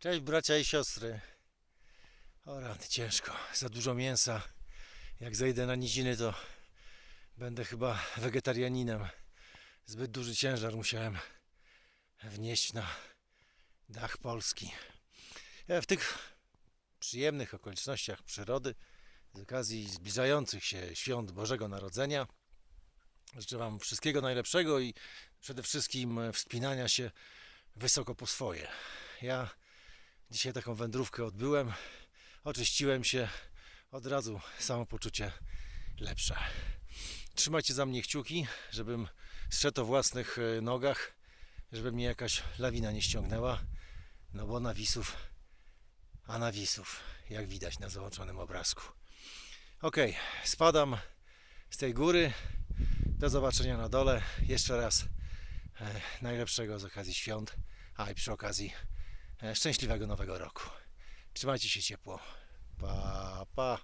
Cześć bracia i siostry. O rany, ciężko. Za dużo mięsa. Jak zejdę na niziny, to będę chyba wegetarianinem. Zbyt duży ciężar musiałem wnieść na dach Polski. Ja w tych przyjemnych okolicznościach przyrody, z okazji zbliżających się świąt Bożego Narodzenia, życzę Wam wszystkiego najlepszego i przede wszystkim wspinania się wysoko po swoje. Ja Dzisiaj taką wędrówkę odbyłem, oczyściłem się, od razu samopoczucie lepsze. Trzymajcie za mnie kciuki, żebym o własnych e, nogach, żeby mnie jakaś lawina nie ściągnęła, no bo nawisów, a nawisów, jak widać na załączonym obrazku. Ok, spadam z tej góry, do zobaczenia na dole, jeszcze raz e, najlepszego z okazji świąt, a i przy okazji Szczęśliwego Nowego Roku. Trzymajcie się ciepło. Pa, pa.